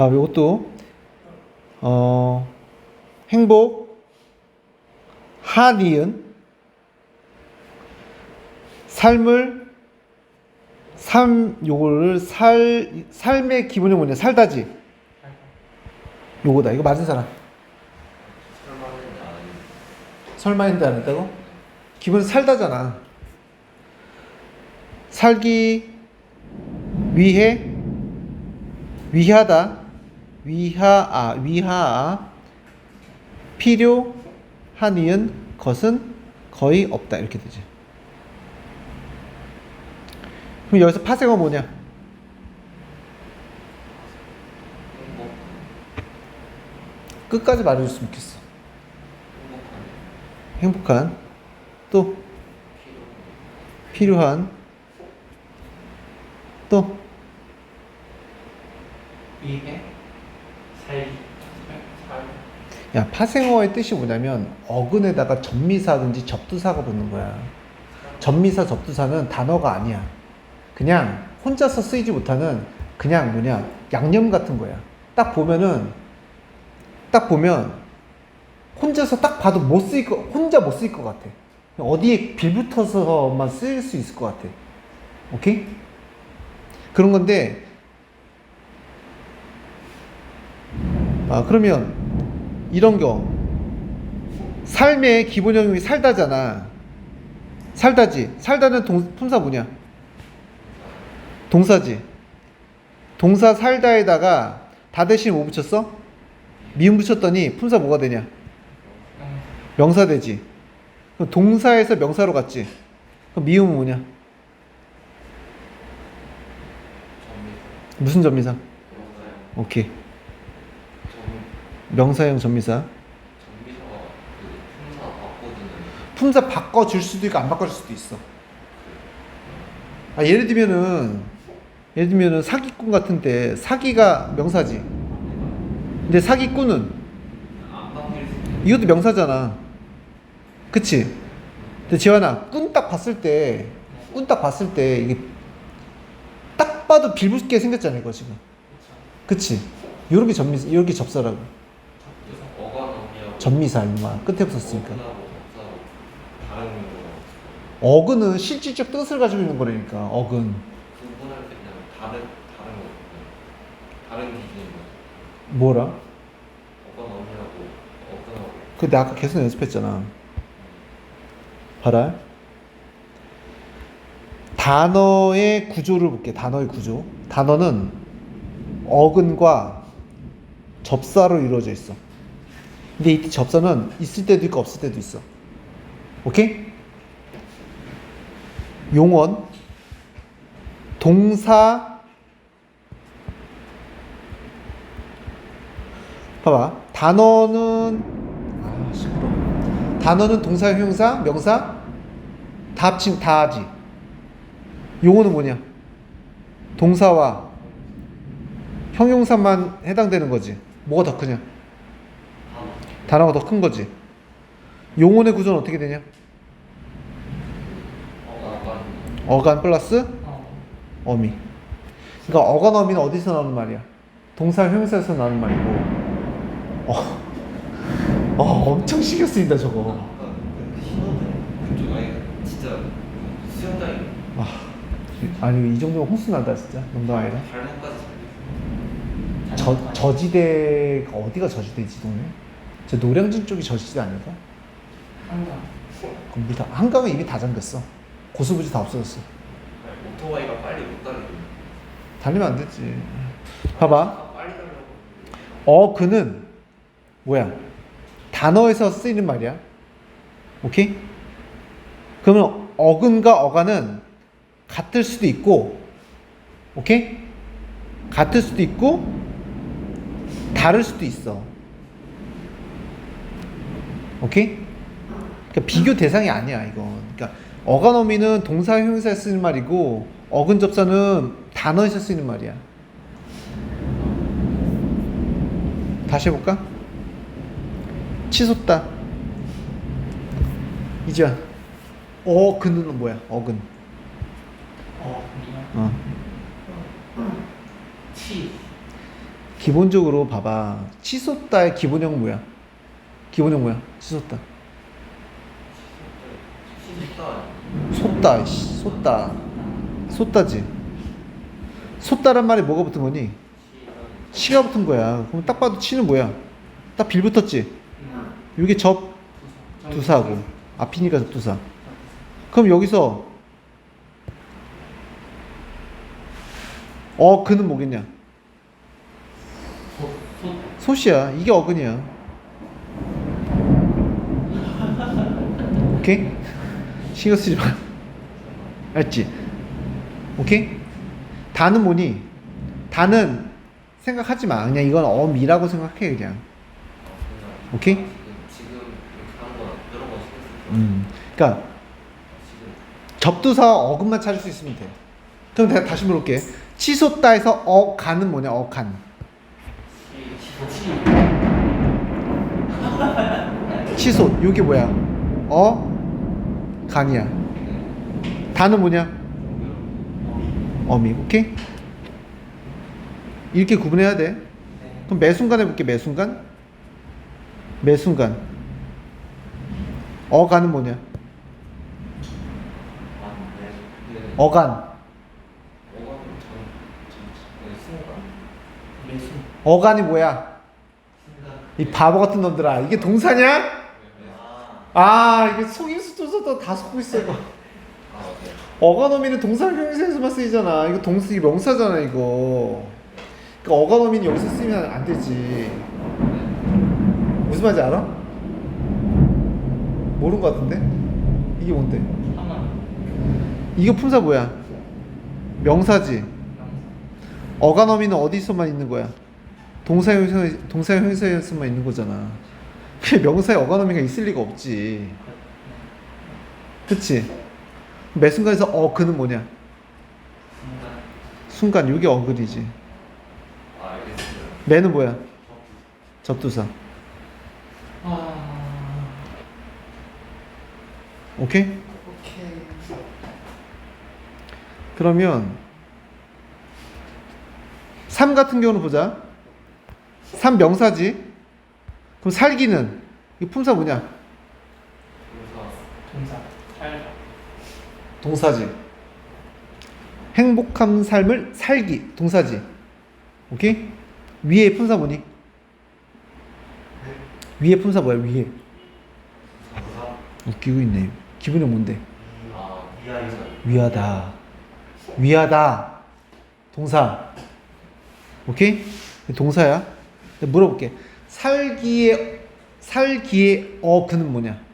아, 이것도 어, 행복 한이은 삶을 삶 요거를 살 삶의 기본이 뭐냐? 살다지. 요거다. 이거 맞은 사람. 설마 했는데 안 했다고? 기본 살다잖아. 살기 위해 위하다 위하아 위하아 필요한 이은 것은 거의 없다. 이렇게 되지. 그럼 여기서 파생어 뭐냐? 끝까지 말해줬으면 좋겠어. 행복한. 또? 필요한. 또? 살 야, 파생어의 뜻이 뭐냐면 어근에다가 접미사든지 접두사가 붙는 거야. 접미사 접두사는 단어가 아니야. 그냥 혼자서 쓰이지 못하는 그냥 뭐냐 양념 같은 거야. 딱 보면은 딱 보면 혼자서 딱 봐도 못 쓰일 거 혼자 못 쓰일 것 같아. 어디에 빌붙어서만 쓰일 수 있을 것 같아. 오케이? 그런 건데 아 그러면 이런 경우 삶의 기본 형용이 살다잖아. 살다지. 살다는 동, 품사 뭐냐? 동사지. 동사 살다에다가 다 대신 뭐 붙였어? 미음 붙였더니 품사 뭐가 되냐? 명사 되지. 그럼 동사에서 명사로 갔지. 그럼 미음은 뭐냐? 무슨? 명사형 오케이. 전 명사형 전미사 품사 바꿔줄 수도 있고 안 바꿔줄 수도 있어. 아, 예를 들면은 예를 들면은 사기꾼 같은데 사기가 명사지. 근데 사기꾼은 이것도 명사잖아. 그치? 근데 지환아 꾼 딱 봤을 때꾼 딱 봤을 때 이게 딱 봐도 빌붙게 생겼잖아 이거 지금. 그치? 요렇게 전미 요렇게 접사라고. 그래서 어간어미하고 전미사 임마 끝에 붙었으니까. 거 어근은 실질적 뜻을 가지고 있는 거라니까 어근. 구분할 때 그냥 다른 다른 거 다른 기준인 거 뭐라? 어간어미하고 어근하고 그 내가 아까 계속 연습했잖아. 봐라. 단어의 구조를 볼게. 단어의 구조. 단어는 어근과 접사로 이루어져 있어. 근데 이 접사는 있을 때도 있고 없을 때도 있어. 오케이? 용언, 동사, 봐봐. 단어는 아 시끄러. 단어는 동사, 형용사, 명사 다 합친 다 하지. 용어는 뭐냐? 동사와 형용사만 해당되는 거지. 뭐가 더 크냐? 단어 단어가 더 큰 거지. 용어의 구조는 어떻게 되냐? 어간 플러스 어 어미. 그러니까 어간 어미는 어디서 나오는 말이야? 동사 형용사에서 나오는 말이고. 어, 어 엄청 신경 쓰인다 저거. 그 아니 진짜 수영장이 아, 아니 이 정도면 홍수 난다 진짜 농담 아니라. 저 저지대가 어디가 저지대지 동네? 저 노량진 쪽이 저지대 아닐까? 한강 그럼 물다 한강은 이미 다 잠겼어. 고수부지 다 없어졌어. 오토바이가 빨리 못 달리고 달리면 안 되지. 봐봐. 아, 빨리 어 그는 뭐야? 단어에서 쓰이는 말이야. 오케이? 그러면 어근과 어간은 같을 수도 있고, 오케이? 같을 수도 있고, 다를 수도 있어. 오케이? 그러니까 비교 대상이 아니야 이건. 그러니까 어간 어미는 동사 형용사에 쓰는 말이고 어근 접사는 단어에서 쓰이는 말이야. 다시 해볼까? 치솟다. 이지야. 어 근은 뭐야? 어근. 어 기본적으로 봐봐. 치솟다의 기본형 뭐야? 기본형 뭐야? 시다 솟다, 씨, 솟다. 솟다지. 솟다란 말이 뭐가 붙은 거니? 치가 붙은 거야. 그럼 딱 봐도 치는 뭐야? 딱 빌 붙었지? 이게 접 두사고 앞이니까 접두사. 그럼 여기서 어 그는 뭐겠냐? 소시야. 이게 어근이야. 오케이? 신경 쓰지 마. 알지? 오케이? 다는 뭐니? 다는 생각하지 마. 그냥 이건 어미라고 생각해 그냥. 오케이? 음. 그러니까 접두사 어근만 찾을 수 있으면 돼. 그럼 내가 다시 물어볼게. 치솟다에서 어간은 뭐냐? 어간. 치솟. 이게 뭐야? 어 간이야. 다는 뭐냐? 어미. 오케이? 이렇게 구분해야 돼. 그럼 매 순간 해볼게. 매 순간. 매 순간. 어간은 뭐냐? 네. 어간. 어간이 뭐야? 이 바보 같은 놈들아. 이게 동사냐? 아, 이게 속임수 쪼서도 다 속고 있어, 이거. 아 네. 어간어미는 동사형용사에서만 쓰이잖아. 이거 동사, 이게 명사잖아, 이거. 그러니까 어간어미는 여기서 쓰면 안 되지. 무슨 말인지 알아? 모르는 것 같은데? 이게 뭔데? 이거 품사 뭐야? 명사지. 어간어미는 어디서만 있는 거야? 동사형용사, 동사형용사에서만 있는 거잖아. 그 명사에 어간어미가 있을 리가 없지. 그치? 매 순간에서 어, 그는 뭐냐? 순간, 이게 어글이지. 아 알겠습니다 매는 뭐야? 접두사. 오케이? 그러면 3 같은 경우는 보자. 3 명사지. 그럼 살기는 이 품사 뭐냐? 그래서 동사지. 행복한 삶을 살기 동사지. 오케이? 위에 품사 뭐니? 위에 품사 뭐야? 위에. 웃기고 있네. 기분이 뭔데? 위하다. 위하다. 동사. 오케이? 동사야. 물어볼게. 살기에 살기에 어 그는 뭐냐?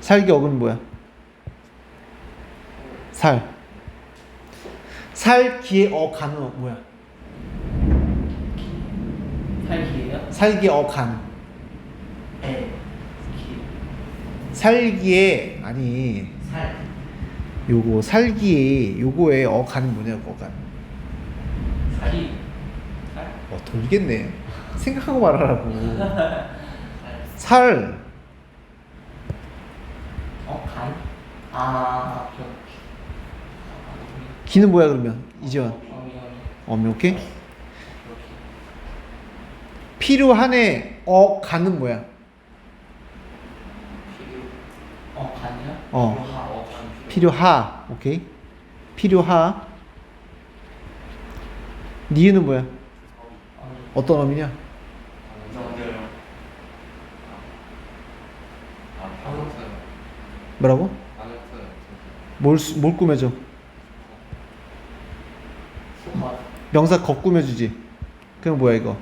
어그 살기 어근 뭐야? 살. 살기에 어 간은 뭐야? 살기예요? 살기 어 간. 네. 살기에 아니 살. 요거 살기에 요거에 어 간은 뭐냐고 어간. 살이. 살. 어 돌겠네. 생각하고 말하라고. 살. 살. 어 간. 아. 저. 기는 뭐야 그러면 이지원. 어미 어미. 어미 오케이. 필요한에 어 간은 뭐야? 필요 어 간이요? 어. 하. 어 간 필요하 오케이. 필요하. 니은은 뭐야? 어미. 어떤 어미냐? 연결 아 방어트 뭐라고? 뭘, 수- 뭘 꾸며줘? 명사 겉 꾸며주지. 그럼 뭐야 이거?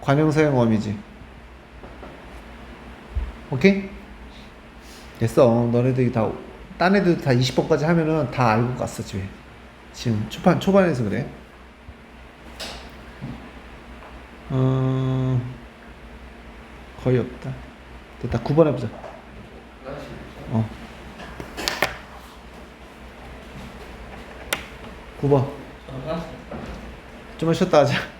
관형사형 어미지. 오케이? 됐어. 너네들이 다, 딴 애들 다 20번까지 하면은 다 알고 갔어, 집에. 지금 초반, 초반에서 그래. 어, 거의 없다. 됐다. 9번 해보자. 하나씩 어. 9번. 저는 좀만 쉬었다 하자.